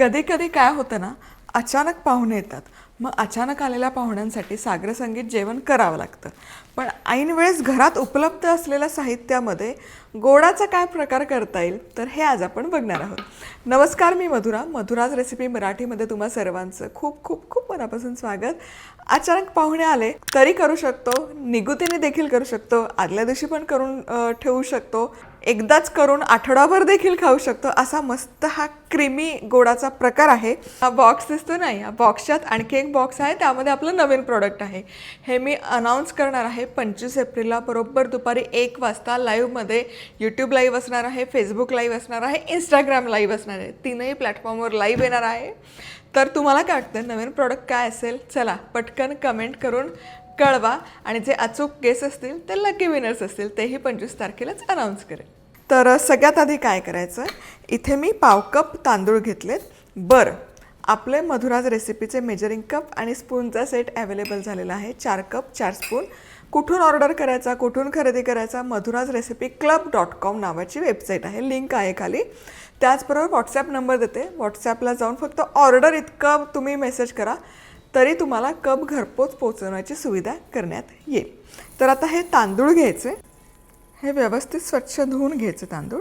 कधी कधी काय होतं ना अचानक पाहुणे येतात. मग अचानक आलेल्या पाहुण्यांसाठी सागर संगीत जेवण करावं लागतं. पण ऐनवेळेस घरात उपलब्ध असलेल्या साहित्यामध्ये गोडाचा काय प्रकार करता येईल तर हे आज आपण बघणार आहोत. नमस्कार मी मधुरा. मधुराज रेसिपी मराठीमध्ये तुम्हा सर्वांचं खूप खूप खूप मनापासून स्वागत. अचानक पाहुणे आले तरी करू शकतो निगुतीने देखील करू शकतो आदल्या दिवशी पण करून ठेवू शकतो. एकदाच करून आठवडाभर देखील खाऊ शकतो. असा मस्त हा क्रीमी गोडाचा प्रकार आहे. हा बॉक्स दिसतो नाही या बॉक्सच्यात आणखी एक बॉक्स आहे. त्यामध्ये आपलं नवीन प्रोडक्ट आहे. हे मी अनाऊन्स करणार आहे पंचवीस एप्रिलला बरोबर दुपारी एक वाजता लाईव्हमध्ये यूट्यूब लाईव्ह असणार आहे फेसबुक लाईव्ह असणार आहे इंस्टाग्राम लाईव्ह असणार आहे. तीनही प्लॅटफॉर्मवर लाईव्ह येणार आहे. तर तुम्हाला काय वाटतं? नवीन प्रॉडक्ट काय असेल? चला पटकन कमेंट करून कळवा आणि जे अचूक गेस असतील ते लकी विनर्स असतील तेही पंचवीस तारखेलाच अनाऊन्स करेल. तर सगळ्यात आधी काय करायचं इथे मी पाव कप तांदूळ घेतलेत. बरं आपले मधुराज रेसिपीचे मेजरिंग कप आणि स्पूनचा सेट अवेलेबल झालेला आहे. चार कप चार स्पून कुठून ऑर्डर करायचा कुठून खरेदी करायचा? Madhura's recipe club dot com नावाची वेबसाईट आहे. लिंक आहे खाली. त्याचबरोबर व्हॉट्सॲप नंबर देते. व्हॉट्सॲपला जाऊन फक्त ऑर्डर इतकं तुम्ही मेसेज करा. तरी तुम्हाला कप घरपोच पोचवण्याची सुविधा करण्यात येईल. तर आता हे तांदूळ घ्यायचे. हे व्यवस्थित स्वच्छ धुवून घ्यायचे तांदूळ.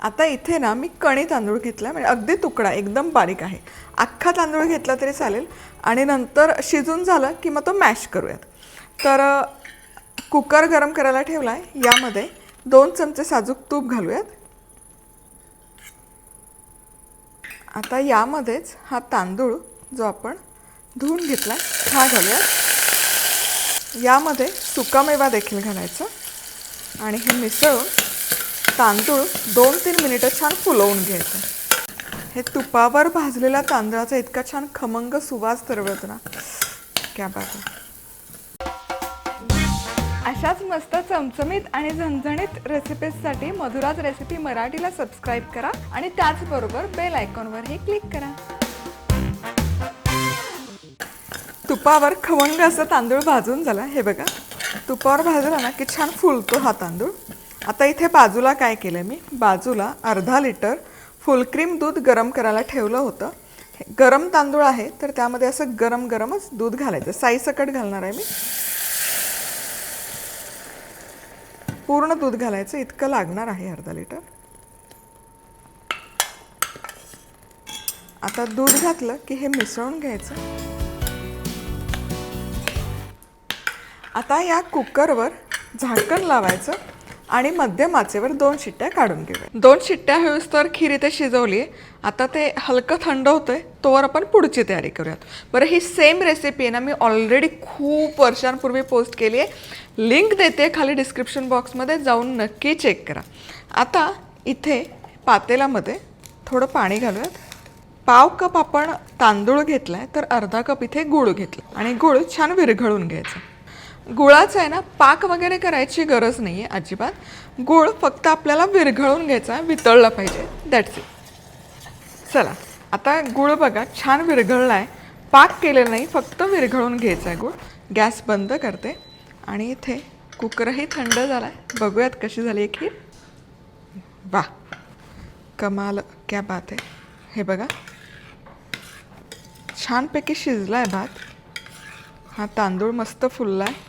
आता इथे ना मी कणी तांदूळ घेतला म्हणजे अगदी तुकडा एकदम बारीक आहे. अख्खा तांदूळ घेतला तरी चालेल. आणि नंतर शिजून झालं की मग तो मॅश करूयात. तर कुकर गरम करायला ठेवला आहे यामध्ये दोन चमचे साजूक तूप घालूयात. आता यामध्येच हा तांदूळ जो आपण धुवून घेतला हा घालूया यामध्ये सुकामेवा देखील घालायचा. आणि हे मिसळून तांदूळ दोन तीन मिनिटं छान फुलवून घ्यायचं. हे तुपावर भाजलेल्या तांदळाचा इतका छान खमंग सुवास तरवत ना. क्या बात अशाच मस्त चमचमीत आणि झणझणीत रेसिपीजसाठी मधुराज रेसिपी मराठीला सबस्क्राईब करा आणि त्याचबरोबर बेल आयकॉनवरही क्लिक करा. तुपावर खवंग असं तांदूळ भाजून झाला. हे बघा तुपावर भाजला ना की छान फुलतो हा तांदूळ. आता इथे बाजूला काय केलं मी? बाजूला अर्धा लिटर फुलक्रीम दूध गरम करायला ठेवलं होतं. गरम तांदूळ आहे तर त्यामध्ये असं गरम गरमच दूध घालायचं. साईसकट घालणार आहे मी. पूर्ण दूध घालायचं इतकं लागणार आहे अर्धा लिटर. आता दूध घातलं की हे मिसळून घ्यायचं. आता या कुकरवर झाकण लावायचं आणि मध्यम आचेवर दोन शिट्ट्या काढून घेऊया. दोन शिट्ट्या होईस तर खीर इथे शिजवली. आहे आता ते हलकं थंड होतं आहे तोवर आपण पुढची तयारी करूयात. बरं ही सेम रेसिपी आहे ना मी ऑलरेडी खूप वर्षांपूर्वी पोस्ट केली आहे लिंक देते खाली डिस्क्रिप्शन बॉक्समध्ये जाऊन नक्की चेक करा. आता इथे पातेलामध्ये थोडं पाणी घालूयात. पाव कप आपण तांदूळ घेतला आहे तर अर्धा कप इथे गुळ घेतला. आणि गुळ छान विरघळून घ्यायचं. गुळाचं आहे ना पाक वगैरे करायची गरज नाही आहे अजिबात. गुळ फक्त आपल्याला विरघळून घ्यायचा वितळला पाहिजे. दॅट्स इट चला आता गुळ बघा छान विरघळला आहे पाक केलेला नाही फक्त विरघळून घ्यायचा आहे गुळ. गॅस बंद करते. आणि इथे कुकरही थंड झाला आहे बघूयात कशी झाली आहे खीर वा कमाल क्या बात आहे. हे बघा. छानपैकी शिजला आहे भात. हा तांदूळ मस्त फुलला आहे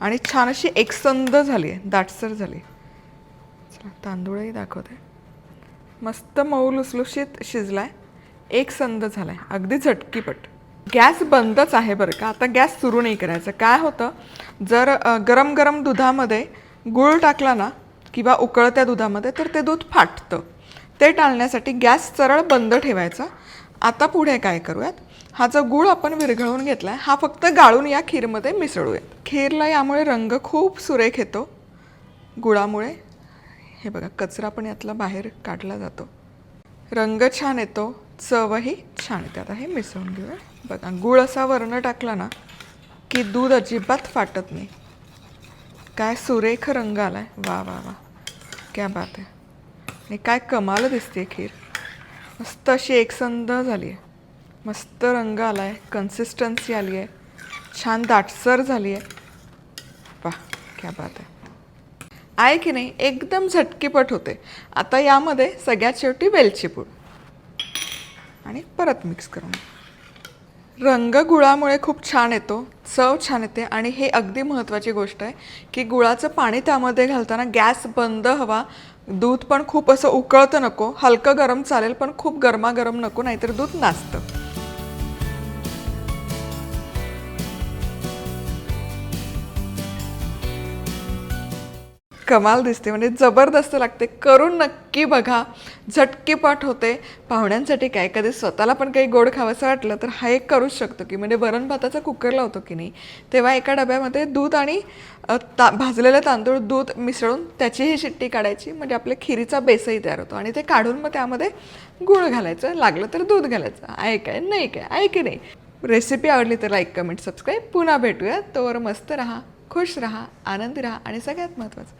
आणि छान अशी एकसंद झाली आहे दाटसर झाली चला तांदूळही दाखवते. मस्त मऊ लुसलुशीत शिजला आहे एकसंद झाला आहे अगदी झटकीपट. गॅस बंदच आहे बरं का आता गॅस सुरू नाही करायचं. काय होतं जर गरम गरम दुधामध्ये गूळ टाकला ना किंवा उकळत्या दुधामध्ये तर ते दूध फाटतं. ते टाळण्यासाठी गॅस सरळ बंद ठेवायचा. आता पुढे काय करूयात? हा जो गूळ आपण विरघळून आहे हा फक्त गाळून या खीरमध्ये मिसळूयात. खीरला यामुळे रंग खूप सुरेख येतो. गुळामुळे. हे बघा कचरा पण यातला बाहेर काढला जातो. रंग छान येतो चवही छान येते. आता हे मिसळून घेऊया. बघा गूळ असा वर्ण टाकला ना की दूध अजिबात फाटत नाही. काय सुरेख रंग आला आहे वा वा वा. क्या बात आहे. आणि काय कमाल दिसते खीर. मस्त अशी एकसंध झाली आहे. मस्त रंग आला आहे कन्सिस्टन्सी आली आहे. छान दाटसर झाली आहे. वा क्या बात आहे. आहे की नाही? एकदम झटकीपट होते. आता यामध्ये सगळ्यात शेवटी वेलची पूड. आणि परत मिक्स करून. रंग गुळामुळे खूप छान येतो चव छान येते आणि हे अगदी महत्त्वाची गोष्ट आहे की गुळाचं पाणी त्यामध्ये घालताना गॅस बंद हवा दूध पण खूप असं उकळतं नको हलकं गरम चालेल पण खूप गरमागरम नको नाहीतर दूध नाचतं. कमाल दिसते. म्हणजे जबरदस्त लागते. करून नक्की बघा. झटकीपट होते. पाहुण्यांसाठी काय कधी स्वतःला पण काही गोड खावंसं वाटलं तर हा एक करूच शकतो की म्हणजे वरण भाताचा कुकर लावतो की नाही. तेव्हा एका डब्यामध्ये दूध आणि ता भाजलेलं तांदूळ दूध मिसळून त्याचीही शिट्टी काढायची. म्हणजे आपल्या खिरीचा बेसही तयार होतो. आणि ते काढून मग त्यामध्ये गुळ घालायचं. लागलं तर दूध घालायचं. आहे काय? नाही काय? आहे की नाही? रेसिपी आवडली तर लाईक कमेंट सबस्क्राईब. पुन्हा भेटूया. तोवर मस्त राहा खुश राहा आनंदी राहा आणि सगळ्यात महत्त्वाचं